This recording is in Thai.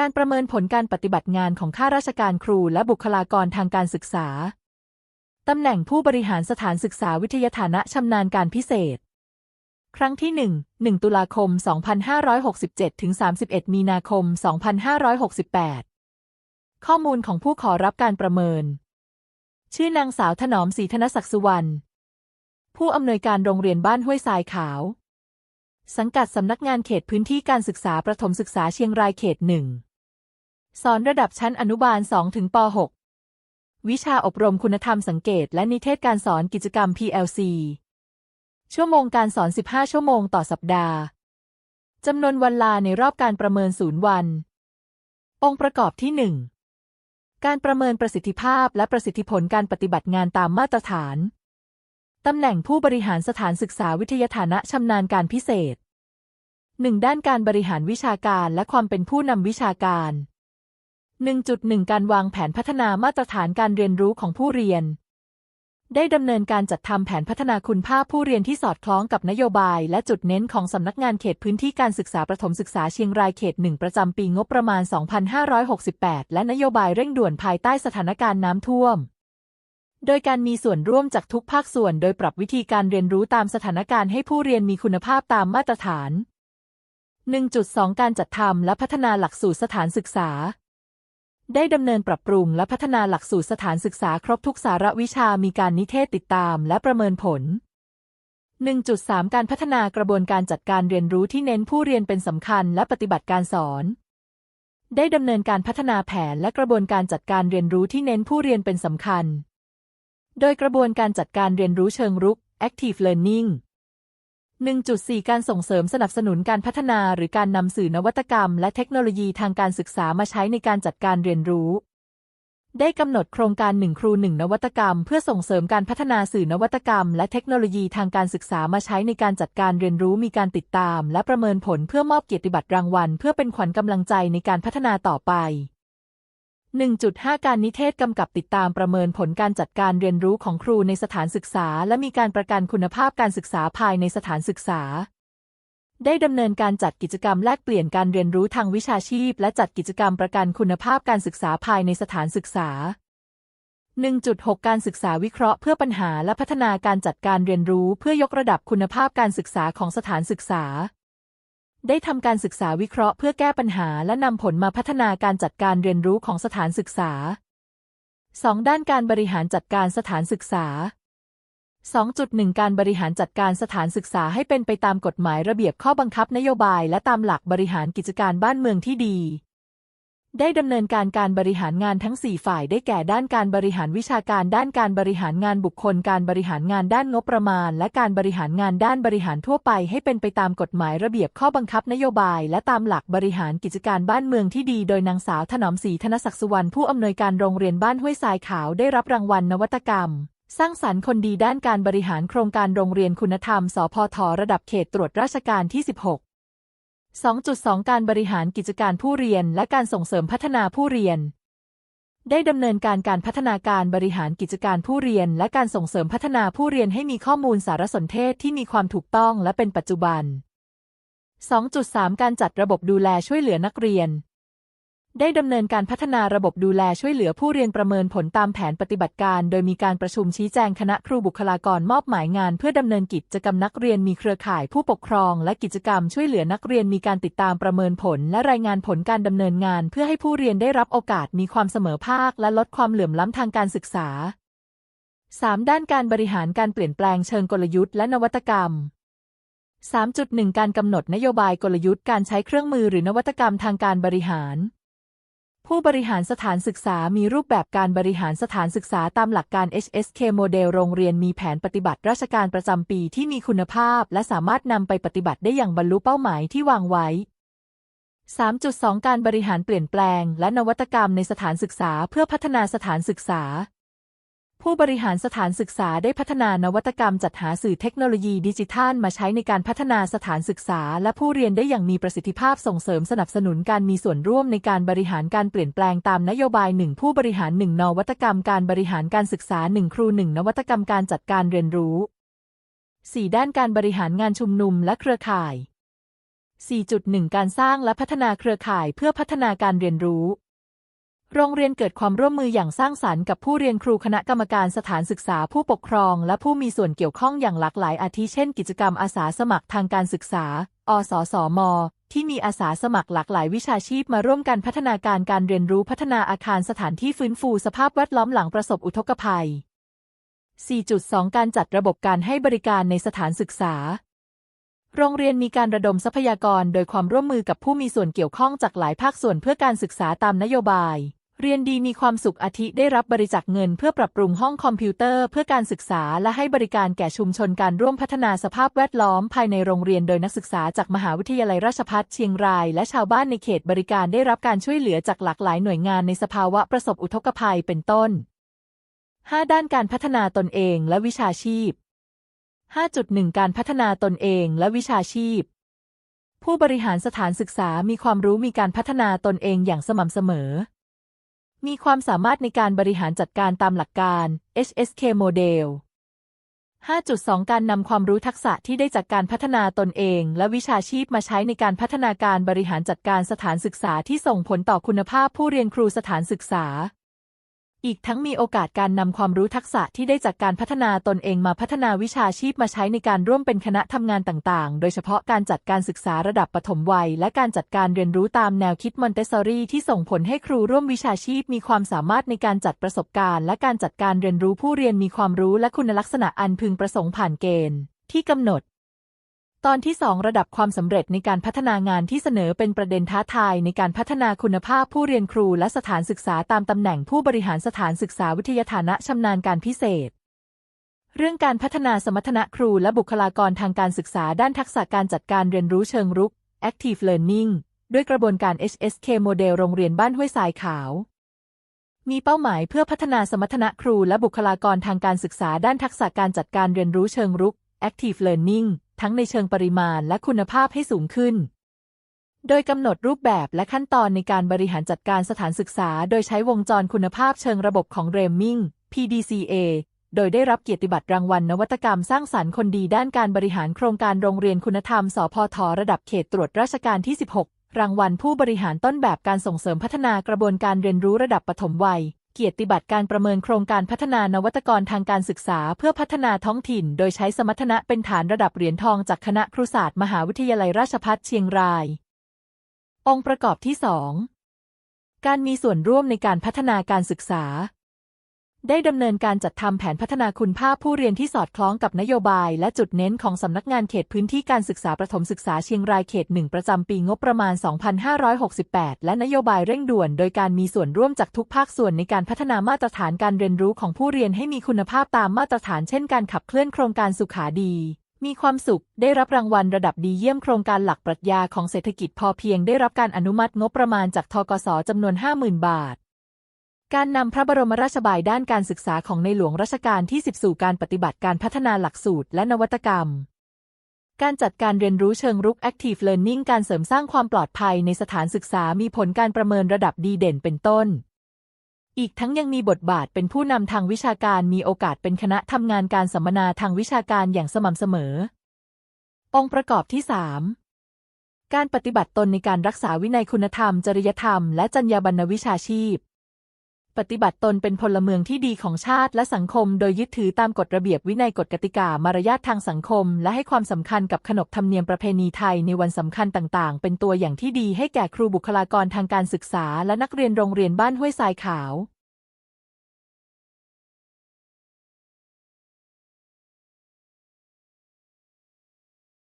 การประเมินผลการปฏิบัติงานของข้าราชการครูและบุคลากรทางการศึกษา ตำแหน่งผู้บริหารสถานศึกษาวิทยาฐานะชำนาญการพิเศษ ครั้งที่ 1 1 ตุลาคม 2567 ถึง 31 มีนาคม 2568 ข้อมูลของผู้ขอรับการประเมิน ชื่อนางสาวถนอมศรีธนศักดิ์สุวรรณ ผู้อำนวยการโรงเรียนบ้านห้วยทรายขาว สังกัดสำนักงานเขตพื้นที่การศึกษาประถมศึกษาเชียงรายเขตหนึ่งสอนระดับชั้นอนุบาล 2 ถึงป .6 วิชาอบรมคุณธรรมสังเกต และนิเทศการสอนกิจกรรม PLC ชั่วโมงการสอน 15 ชั่วโมงต่อสัปดาห์ จำนวนวันลาในรอบการประเมินศูนย์วัน องค์ประกอบที่ 1 การประเมินประสิทธิภาพและประสิทธิผลการปฏิบัติงานตามมาตรฐาน ตำแหน่งผู้บริหารสถานศึกษาวิทยาฐานะชำนาญการพิเศษ 1. ด้านการบริหารวิชาการและความเป็นผู้นำวิชาการ 1.1 การวางแผนพัฒนามาตรฐานการเรียนรู้ของผู้เรียน ได้ดำเนินการจัดทำแผนพัฒนาคุณภาพผู้เรียนที่สอดคล้องกับนโยบาย และจุดเน้นของสำนักงานเขตพื้นที่การศึกษาประถมศึกษาเชียงรายเขตหนึ่งประจำปีงบประมาณ 2568 และนโยบายเร่งด่วนภายใต้สถานการณ์น้ำท่วม โดยการมีส่วนร่วมจากทุกภาคส่วน โดยปรับวิธีการเรียนรู้ตามสถานการณ์ให้ผู้เรียนมีคุณภาพตามมาตรฐาน 1.2 การจัดทำและพัฒนาหลักสูตรสถานศึกษา ได้ดำเนินปรับปรุงและพัฒนาหลักสูตรสถานศึกษาครบทุกสาระวิชามีการนิเทศติดตามและประเมินผล 1.3 การพัฒนากระบวนการจัดการเรียนรู้ที่เน้นผู้เรียนเป็นสำคัญและปฏิบัติการสอน ได้ดำเนินการพัฒนาแผนและกระบวนการจัดการเรียนรู้ที่เน้นผู้เรียนเป็นสำคัญ โดยกระบวนการจัดการเรียนรู้เชิงรุก active learning 1.4 การส่งเสริมสนับสนุนการพัฒนาหรือการนำสื่อนวัตกรรม และเทคโนโลยีทางการศึกษามาใช้ในการจัดการเรียนรู้ ได้กำหนดโครงการหนึ่งครูหนึ่งนวัตกรรม เพื่อส่งเสริมการพัฒนาสื่อนวัตกรรม และเทคโนโลยีทางการศึกษามาใช้ในการจัดการเรียนรู้มีการติดตาม และประเมินผลเพื่อมอบเกียรติบัตรรางวัล เพื่อเป็นขวัญกำลังใจในการพัฒนาต่อไป 1.5 การนิเทศกำกับติดตามประเมินผลการจัดการเรียนรู้ของครูในสถานศึกษา และมีการประกันคุณภาพการศึกษาภายในสถานศึกษา ได้ดำเนินการจัดกิจกรรมแลกเปลี่ยนการเรียนรู้ทางวิชาชีพ และจัดกิจกรรมประกันคุณภาพการศึกษาภายในสถานศึกษา 1.6 การศึกษาวิเคราะห์เพื่อปัญหาและพัฒนาการจัดการเรียนรู้เพื่อยกระดับคุณภาพการศึกษาของสถานศึกษา ได้ทำการศึกษาวิเคราะห์เพื่อแก้ปัญหาและนำผลมาพัฒนาการจัดการเรียนรู้ของสถานศึกษา 2. ด้านการบริหารจัดการสถานศึกษา 2.1 การบริหารจัดการสถานศึกษาให้เป็นไปตามกฎหมายระเบียบข้อบังคับนโยบายและตามหลักบริหารกิจการบ้านเมืองที่ดี ได้ดำเนินการการบริหารงานทั้ง 4 ฝ่ายได้แก่ด้านการบริหารวิชาการ ด้านการบริหารงานบุคคล การบริหารงานด้านงบประมาณ และการบริหารงานด้านบริหารทั่วไป ให้เป็นไปตามกฎหมายระเบียบข้อบังคับนโยบาย และตามหลักบริหารกิจการบ้านเมืองที่ดี โดยนางสาวถนอมศรีธนศักดิ์สุวรรณผู้อำนวยการโรงเรียนบ้านห้วยทรายขาวได้รับรางวัลนวัตกรรมสร้างสรรค์คนดีด้านการบริหารโครงการโรงเรียนคุณธรรม สพทระดับเขตตรวจราชการที่ 16 2.2 การบริหารกิจการผู้เรียน และการส่งเสริมพัฒนาผู้เรียน ได้ดำเนินการการพัฒนาการบริหารกิจการผู้เรียน และการส่งเสริมพัฒนาผู้เรียนให้มีข้อมูลสารสนเทศที่มีความถูกต้องและเป็นปัจจุบัน 2.3 การจัดระบบดูแลช่วยเหลือนักเรียน ได้ดำเนินการพัฒนาระบบดูแลช่วยเหลือผู้เรียนประเมินผลตามแผนปฏิบัติการ โดยมีการประชุมชี้แจงคณะครูบุคลากรมอบหมายงาน เพื่อดำเนินกิจกรรมนักเรียนมีเครือข่ายผู้ปกครอง และกิจกรรมช่วยเหลือนักเรียนมีการติดตามประเมินผล และรายงานผลการดำเนินงาน เพื่อให้ผู้เรียนได้รับโอกาสมีความเสมอภาค และลดความเหลื่อมล้ำทางการศึกษา 3. ด้านการบริหารการเปลี่ยนแปลงเชิงกลยุทธ์และนวัตกรรม 3.1 การกำหนดนโยบายกลยุทธ์การใช้เครื่องมือหรือนวัตกรรมทางการบริหาร ผู้บริหารสถานศึกษามีรูปแบบการบริหารสถานศึกษาตามหลักการ HSK โมเดลโรงเรียนมีแผนปฏิบัติราชการประจำปีที่มีคุณภาพ และสามารถนำไปปฏิบัติได้อย่างบรรลุเป้าหมายที่วางไว้ 3.2 การบริหารเปลี่ยนแปลง และนวัตกรรมในสถานศึกษาเพื่อพัฒนาสถานศึกษา ผู้บริหารสถานศึกษาได้พัฒนานวัตกรรมจัดหาสื่อเทคโนโลยีดิจิทัลมาใช้ในการพัฒนาสถานศึกษา และผู้เรียนได้อย่างมีประสิทธิภาพส่งเสริมสนับสนุนการมีส่วนร่วมในการบริหารการเปลี่ยนแปลงตามนโยบาย 1 ผู้บริหาร 1 นวัตกรรมการบริหารการศึกษา 1 ครู 1 นวัตกรรมการจัดการเรียนรู้ 4 ด้านการบริหารงานชุมนุมและเครือข่าย 4.1 การสร้างและพัฒนาเครือข่ายเพื่อพัฒนาการเรียนรู้ โรงเรียนเกิดความร่วมมืออย่างสร้างสรรค์กับผู้เรียนครูคณะกรรมการสถานศึกษาผู้ปกครอง และผู้มีส่วนเกี่ยวข้องอย่างหลากหลายอาทิเช่น กิจกรรมอาสาสมัครทางการศึกษา อสสม ที่มีอาสาสมัครหลากหลายวิชาชีพมาร่วมกันพัฒนาการการเรียนรู้พัฒนาอาคารสถานที่ฟื้นฟูสภาพแวดล้อมหลังประสบอุทกภัย 4.2 การจัดระบบการให้บริการในสถานศึกษาโรงเรียนมีการระดมทรัพยากรโดยความร่วมมือกับผู้มีส่วนเกี่ยวข้องจากหลายภาคส่วนเพื่อการศึกษาตามนโยบาย เรียนดีมีความสุขอาทิได้รับบริจาคเงินเพื่อปรับปรุงห้องคอมพิวเตอร์ เพื่อการศึกษาและให้บริการแก่ชุมชนการร่วมพัฒนาสภาพแวดล้อมภายในโรงเรียนโดยนักศึกษาจากมหาวิทยาลัยราชภัฏเชียงราย และชาวบ้านในเขตบริการได้รับการช่วยเหลือจากหลากหลายหน่วยงานในสภาวะประสบอุทกภัยเป็นต้น 5. ด้านการพัฒนาตนเองและวิชาชีพ 5.1 การพัฒนาตนเองและวิชาชีพ ผู้บริหารสถานศึกษามีความรู้มีการพัฒนาตนเองอย่างสม่ำเสมอ มีความสามารถในการบริหารจัดการตามหลักการ HSK Model 5.2 การนำความรู้ทักษะที่ได้จากการพัฒนาตนเอง และวิชาชีพมาใช้ในการพัฒนาการบริหารจัดการสถานศึกษาที่ส่งผลต่อคุณภาพผู้เรียนครูสถานศึกษา อีกทั้งมีโอกาสการนำความรู้ทักษะที่ได้จากการพัฒนาตนเองมาพัฒนาวิชาชีพมาใช้ในการร่วมเป็นคณะทำงานต่างๆ โดยเฉพาะการจัดการศึกษาระดับปฐมวัย และการจัดการเรียนรู้ตามแนวคิดมอนเตสซอรีที่ส่งผลให้ครูร่วมวิชาชีพมีความสามารถในการจัดประสบการณ์ และการจัดการเรียนรู้ผู้เรียนมีความรู้และคุณลักษณะอันพึงประสงค์ผ่านเกณฑ์ที่กำหนด ตอนที่ 2 ระดับความสำเร็จในการพัฒนางานที่เสนอเป็นประเด็นท้าทายในการพัฒนาคุณภาพผู้เรียนครูและสถานศึกษาตามตำแหน่งผู้บริหารสถานศึกษาวิทยาฐานะชำนาญการพิเศษ เรื่องการพัฒนาสมรรถนะครูและบุคลากรทางการศึกษาด้านทักษะการจัดการเรียนรู้เชิงรุก Active Learning ด้วยกระบวนการ HSK โมเดลโรงเรียนบ้านห้วยทรายขาว มีเป้าหมายเพื่อพัฒนาสมรรถนะครูและบุคลากรทางการศึกษาด้านทักษะการจัดการเรียนรู้เชิงรุก Active Learning ทั้งในเชิงปริมาณและคุณภาพให้สูงขึ้น โดยกำหนดรูปแบบและขั้นตอนในการบริหารจัดการสถานศึกษา โดยใช้วงจรคุณภาพเชิงระบบของเรมมิง PDCA โดยได้รับเกียรติบัตรรางวัลนวัตกรรมสร้างสรรค์คนดีด้านการบริหารโครงการโรงเรียนคุณธรรม สพทระดับเขตตรวจราชการที่ 16 รางวัลผู้บริหารต้นแบบการส่งเสริมพัฒนากระบวนการเรียนรู้ระดับปฐมวัย เกียรติบัตรการประเมินโครงการพัฒนานวัตกรทางการศึกษาเพื่อพัฒนาท้องถิ่น โดยใช้สมรรถนะเป็นฐานระดับเหรียญทองจากคณะครุศาสตร์มหาวิทยาลัยราชภัฏเชียงราย องค์ประกอบที่ 2 การมีส่วนร่วมในการพัฒนาการศึกษา ได้ดำเนินการจัดทำแผนพัฒนาคุณภาพผู้เรียนที่สอดคล้องกับนโยบาย และจุดเน้นของสำนักงานเขตพื้นที่การศึกษาประถมศึกษาเชียงรายเขตหนึ่งประจำปีงบประมาณ 2568 และนโยบายเร่งด่วน โดยการมีส่วนร่วมจากทุกภาคส่วนในการพัฒนามาตรฐานการเรียนรู้ของผู้เรียนให้มีคุณภาพตามมาตรฐานเช่นการขับเคลื่อนโครงการสุขาดีมีความสุข ได้รับรางวัลระดับดีเยี่ยมโครงการหลักปรัชญาของเศรษฐกิจพอเพียงได้รับการอนุมัติงบประมาณจากทกสจำนวน 50,000 บาท การนำพระบรมราชบายด้านการศึกษาของในหลวงรัชกาลที่ 10 สู่การปฏิบัติการพัฒนาหลักสูตรและนวัตกรรม การจัดการเรียนรู้เชิงรุก Active Learning การเสริมสร้างความปลอดภัยในสถานศึกษามีผลการประเมินระดับดีเด่นเป็นต้น อีกทั้งยังมีบทบาทเป็นผู้นำทางวิชาการมีโอกาสเป็นคณะทำงานการสัมมนาทางวิชาการอย่างสม่ำเสมอ องค์ประกอบที่ 3 การปฏิบัติตนในการรักษาวินัยคุณธรรม จริยธรรม และจรรยาบรรณวิชาชีพ ปฏิบัติตนเป็นพลเมืองที่ดีของชาติและสังคม โดยยึดถือตามกฎระเบียบวินัยกฎกติกามารยาททางสังคม และให้ความสำคัญกับขนบธรรมเนียมประเพณีไทยในวันสำคัญต่างๆ เป็นตัวอย่างที่ดีให้แก่ครูบุคลากรทางการศึกษา และนักเรียนโรงเรียนบ้านห้วยทรายขาว